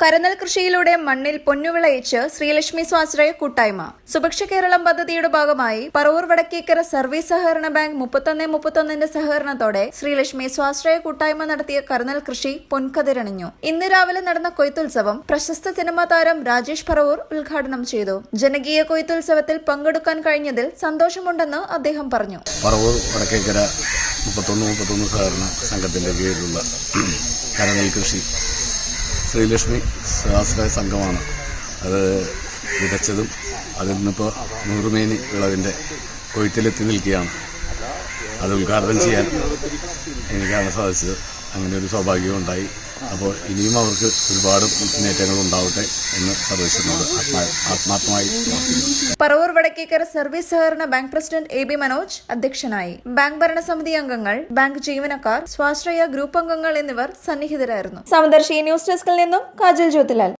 കരനെൽ കൃഷിയിലൂടെ മണ്ണിൽ പൊന്നുവിളയിച്ച് ശ്രീലക്ഷ്മി സ്വാശ്രയ കൂട്ടായ്മ. സുഭിക്ഷ കേരളം പദ്ധതിയുടെ ഭാഗമായി പറവൂർ വടക്കേക്കര സർവീസ് സഹകരണ ബാങ്ക് മുപ്പത്തൊന്ന് മുപ്പത്തൊന്നിന്റെ സഹകരണത്തോടെ ശ്രീലക്ഷ്മി സ്വാശ്രയ കൂട്ടായ്മ നടത്തിയ കരനെൽ കൃഷി പൊൻകതിരണിഞ്ഞു. ഇന്ന് രാവിലെ നടന്ന കൊയ്ത്തുത്സവം പ്രശസ്ത സിനിമാ താരം രാജേഷ് പറവൂർ ഉദ്ഘാടനം ചെയ്തു. ജനകീയ കൊയ്ത്തുത്സവത്തിൽ പങ്കെടുക്കാൻ കഴിഞ്ഞതിൽ സന്തോഷമുണ്ടെന്ന് അദ്ദേഹം പറഞ്ഞു. പറവൂർ വടക്കേക്കര മുപ്പത്തൊന്ന് മുപ്പത്തൊന്ന് സഹകരണ സംഘത്തിന്റെ കീഴിലുള്ള കരനെൽ കൃഷി ശ്രീലക്ഷ്മി സ്വാശ്രയ സംഘമാണ്. അത് വിതച്ചതും അതിൽ നിന്നിപ്പോൾ നൂറുമേനി വിളവിന്റെ കൊയ്ത്തിലെത്തി നിൽക്കുകയാണ്. അത് ഉദ്ഘാടനം ചെയ്യാൻ എനിക്കാണ് സാധിച്ചത്. അങ്ങനെ ഒരു സൗഭാഗ്യം ഉണ്ടായി അപ്പോൾ ഇനിയും അവർക്ക് ഒരുപാട് മുന്നേറ്റങ്ങൾ ഉണ്ടാവട്ടെ എന്ന് സർവീസിനോട് ആത്മാർത്ഥമായി പറവൂർ വടക്കേക്കര സർവീസ് സഹകരണ bank president A B Manoj അധ്യക്ഷനായി. ബാങ്ക് ഭരണസമിതി അംഗങ്ങൾ ബാങ്ക് ജീവനക്കാർ സ്വാശ്രയ ഗ്രൂപ്പ് അംഗങ്ങൾ എന്നിവർ സന്നിഹിതരായിരുന്നു. സമദർശി ന്യൂസ് ഡെസ്കിൽ നിന്നും കാജൽ ജ്യോതിലാൽ.